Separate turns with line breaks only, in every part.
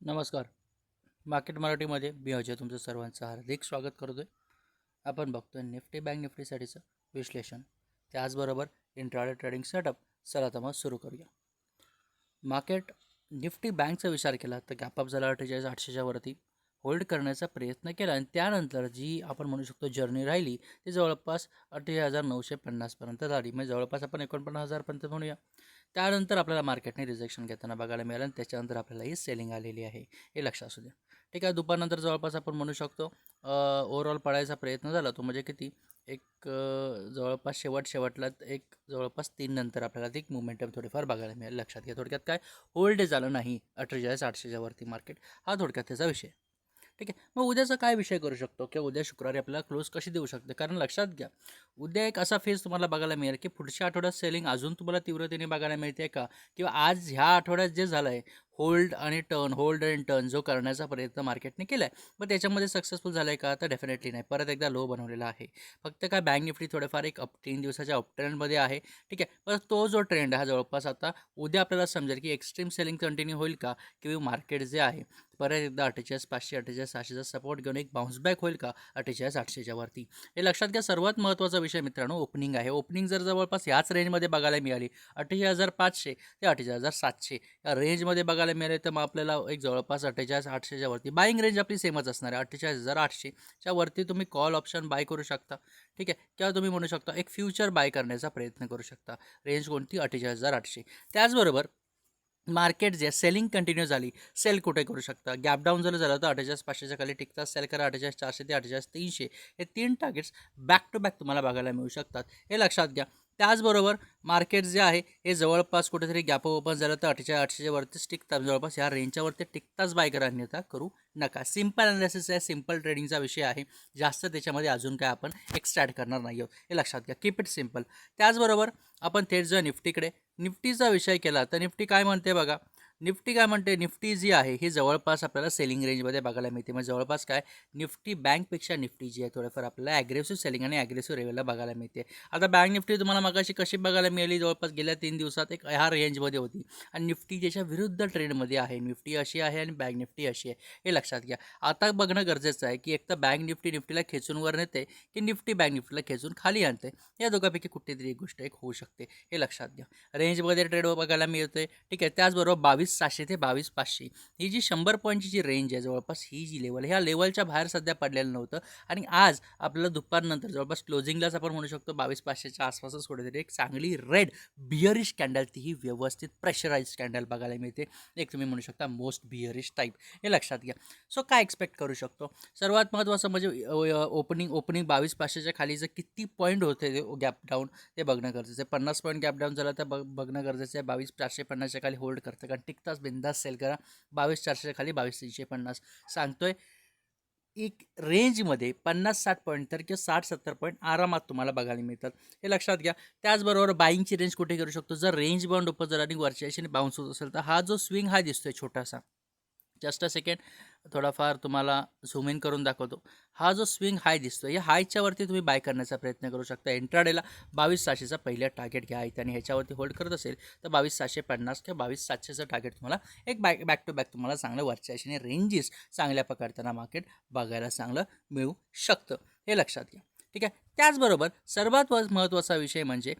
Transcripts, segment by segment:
नमस्कार. मार्केट मराठीमध्ये मी अजय तुमचं सर्वांचं हार्दिक स्वागत करतो आहे आपण आहे निफ्टी बँक निफ्टीसाठीचं विश्लेषण. त्याचबरोबर इंट्राडे ट्रेडिंग सेटअप चला तर मग सुरू करूया. मार्केट निफ्टी बँकचा विचार केला तर गॅपअप झाला अठ्ठेचाळीस आठशेच्या वरती. होल्ड करण्याचा प्रयत्न केला आणि त्यानंतर जी आपण म्हणू शकतो जर्नी राहिली ती जवळपास अठ्ठेचाळीस हजार नऊशे पन्नासपर्यंत झाली. म्हणजे जवळपास आपण एकोणपन्नास हजारपर्यंत म्हणूया. त्यानंतर आपल्याला मार्केटने रिजेक्शन घेताना बघायला मिळालं आणि त्याच्यानंतर आपल्याला ही सेलिंग आलेली आहे हे लक्षात असू द्या. ठीक आहे दुपारनंतर जवळपास आपण म्हणू शकतो ओव्हरऑल पडायचा प्रयत्न झाला तो म्हणजे किती? एक जवळपास शेवट शेवटला एक जवळपास तीन नंतर आपल्याला ती मुवमेंटम थोडीफार बघायला मिळेल. लक्षात घ्या थोडक्यात काय? होल्ड झालं नाही अठ्ठेचाळीस आठशेच्या वरती मार्केट हा थोडक्यात त्याचा विषय. ठीक आहे. मग उद्याचा काय विषय करू शकतो? किंवा उद्या शुक्रवारी आपल्याला क्लोज कशी देऊ शकते? कारण लक्षात घ्या उद्या एक असा फेज तुम्हाला बघायला मिळेल की पुढच्या आठवड्यात सेलिंग अजून तुम्हाला तीव्रतेने बघायला मिळते का? किंवा आज ह्या आठवड्यात जे झालं आहे होल्ड आणि टर्न होल्ड अँड टर्न जो करण्याचा प्रयत्न मार्केटने केला आहे मग त्याच्यामध्ये सक्सेसफुल झालं आहे का? तर डेफिनेटली नाही. परत एकदा लो बनवलेला आहे. फक्त काय बँक निफ्टी थोडेफार एक अप तीन दिवसाच्या अपट्रेंडमध्ये आहे. ठीक आहे. पण तो जो ट्रेंड आहे हा जवळपास आता उद्या आपल्याला समजेल की एक्स्ट्रीम सेलिंग कंटिन्यू होईल का? किंवा मार्केट जे आहे परत एकदा अठ्ठेचाळीस पाचशे अठ्ठेचाळीस सहाशेचा सपोर्ट घेऊन एक बाउन्सबॅक होईल का? अठ्ठेचाळीस आठशेच्या वरती. हे लक्षात घ्या सर्वात महत्त्वाचा विषय मित्रांनो ओपनिंग आहे. ओपनिंग जर जवळपास याच रेंजमध्ये बघायला मिळाली अठ्ठेचाळीस हजार पाचशे ते अठ्ठेचाळीस हजार सातशे या रेंजमध्ये बघायला मिळाले तर मग आपल्याला एक जवळपास अठ्ठेचाळीस आठशेच्या वरती बाईंग रेंज आपली सेमच असणार आहे. अठ्ठेचाळीस हजार आठशेच्या वरती तुम्ही कॉल ऑप्शन बाय करू शकता. ठीक आहे? किंवा तुम्ही म्हणू शकता एक फ्युचर बाय करण्याचा प्रयत्न करू शकता. रेंज कोणती? अठ्ठेचाळीस हजार आठशे. त्याचबरोबर मार्केट जे सेलिंग कंटिन्यू झाली सेल कुठे करू शकता? गॅप डाऊन जर झालं तर अठ्ठेचाळीस पाचशेच्या खाली टिकतात सेल करा अठ्ठेचाळीस चारशे ते अठ्ठेचाळीस तीनशे. हे तीन टार्गेट्स बॅक टू बॅक तुम्हाला बघायला मिळू शकतात. हे लक्षात घ्या. त्याचबरोबर मार्केट जे आहे हे जवळपास कुठेतरी गॅप ओपन झालं तर अठ्ठेचाळीस आठशेच्या वरतीच टिकतात. जवळपास ह्या रेंजच्यावरती टिकताच बाय करा अन्यथा करू नका. सिंपल अनालिसिस आहे सिंपल ट्रेडिंगचा विषय आहे. जास्त त्याच्यामध्ये अजून काय आपण एक्स्ट्रॅड करणार नाही आहोत. हे लक्षात घ्या. कीप इट सिंपल त्याचबरोबर आपण थेट जर निफ्टीकडे. निफ्टीचा विषय केला तर निफ्टी काय म्हणते बघा? निफ्टी काय म्हणते? निफ्टी जी आहे ही जवळपास आपल्याला सेलिंग रेंजमध्ये बघायला मिळते. म्हणजे जवळपास काय? निफ्टी बँकपेक्षा निफ्टी जी आहे थोडंफार आपल्याला ॲग्रेसिव्ह सेलिंग आणि ॲग्रेसिव्ह रेवेला बघायला मिळते. आता बँक निफ्टी तुम्हाला मगाशी कशी बघायला मिळाली? जवळपास गेल्या तीन दिवसात एक ह्या रेंजमध्ये होती. आणि निफ्टी ज्याच्या विरुद्ध ट्रेंडमध्ये आहे. निफ्टी अशी आहे आणि बँक निफ्टी अशी आहे. हे लक्षात घ्या. आता बघणं गरजेचं आहे की एक तर बँक निफ्टी निफ्टीला खेचून वर नेते की निफ्टी बँक निफ्टीला खेचून खाली आणते. या दोघांपैकी कुठेतरी एक गोष्ट एक होऊ शकते. हे लक्षात घ्या. रेंजमध्ये ट्रेड बघायला मिळते. ठीक आहे. त्याचबरोबर बावीस सहाशे ते बावीस पाचशे. ही जी शंभर पॉईंटची जी रेंज आहे जवळपास ही जी लेवल ह्या लेवलच्या बाहेर सध्या पडलेलं नव्हतं. आणि आज आपल्याला दुपारनंतर जवळपास क्लोजिंगलाच आपण म्हणू शकतो बावीस पाचशेच्या आसपासच कुठेतरी एक चांगली रेड बिअरिश कॅन्डल तीही व्यवस्थित प्रेशराईज कॅन्डल बघायला मिळते. एक तुम्ही म्हणू शकता मोस्ट बिअरिश टाईप हे लक्षात घ्या. सो काय एक्सपेक्ट करू शकतो? सर्वात महत्त्वाचं म्हणजे ओपनिंग ओपनिंग बावीस पाचशेच्या खाली जर किती पॉईंट होते ते गॅप डाऊन ते बघणं गरजेचं आहे. पन्नास पॉईंट गॅप डाऊन झाला तर बघ बघणं गरजेचं आहे. बावीस चारशे पन्नासच्या खाली होल्ड करतं. कारण तास बिंदास सेल करा. बावीस चारशेच्या खाली बावीस तीनशे पन्नास. सांगतोय एक रेंजमध्ये पन्नास साठ पॉईंट तर किंवा साठ सत्तर पॉईंट आरामात तुम्हाला बघायला मिळतात. हे लक्षात घ्या. त्याचबरोबर बाईंगची रेंज कुठे करू शकतो? जर रेंज बाउंड ओपन जर आणि वरच्या आणि बाउन्स होत असेल तर हा जो स्विंग हा दिसतोय छोटासा. जस्ट अ सेकंड थोडाफार तुम्हाला झूम इन करून दाखवतो. हा जो स्विंग हाय दिसतो या हायच्या वरती तुम्ही बाय करण्याचा प्रयत्न करू शकता. इंट्राडेला बावीस सहाशेचा पहिल्या टार्गेट घ्या. इथे आणि ह्याच्यावरती होल्ड करत असेल तर बावीस सहाशे पन्नास किंवा बावीस सातशेचं टार्गेट तुम्हाला एक बॅक बॅक टू बॅक तुम्हाला चांगलं वरच्या दिशेने रेंजेस चांगल्या प्रकारताना मार्केट बघायला चांगलं मिळू शकतं. हे लक्षात घ्या. ठीक आहे? त्याचबरोबर सर्वात व- महत्त्वाचा विषय म्हणजे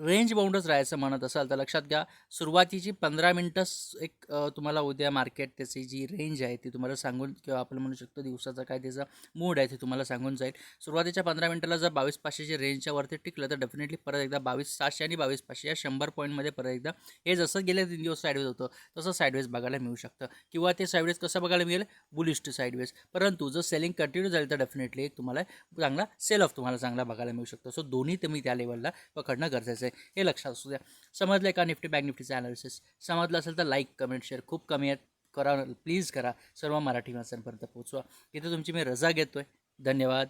रेंज बाउंडच राहायचं म्हणत असाल तर लक्षात घ्या सुरुवातीची पंधरा मिनटंच एक तुम्हाला उद्या मार्केट त्याची जी रेंज आहे ती तुम्हाला सांगून किंवा आपण म्हणू शकतो दिवसाचा काय त्याचा मूड आहे ते तुम्हाला सांगून जाईल. सुरुवातीच्या पंधरा मिनटाला जर बावीस पाचशेची रेंजच्या वरती टिकलं तर डेफिनेटली परत एकदा बावीस सहाशे आणि बावीस पाचशे या शंभर पॉईंटमध्ये परत एकदा हे जसं गेले तीन दिवस साईडवेज होतं तसं साईडवेज बघायला मिळू शकतं. किंवा ते साईडवेज कसं बघायला मिळेल? बुलिस्ट साईडवेज परंतु जर सेलिंग कंटिन्यू झाली तर डेफिनेटली एक तुम्हाला चांगला सेल ऑफ तुम्हाला चांगला बघायला मिळू शकतो. सो दोन्ही तुम्ही त्या लेवलला पकडणं गरजेचं आहे. हे लक्षात असू द्या. समजलं का निफ्टी बँक निफ्टीचं ॲनालिसिस समजलं असेल तर लाईक कमेंट शेअर खूप कमी आहेत. करा प्लीज करा. सर्व मराठी माणसांपर्यंत पोहोचवा. इथे तुमची मी रजा घेतो आहे धन्यवाद.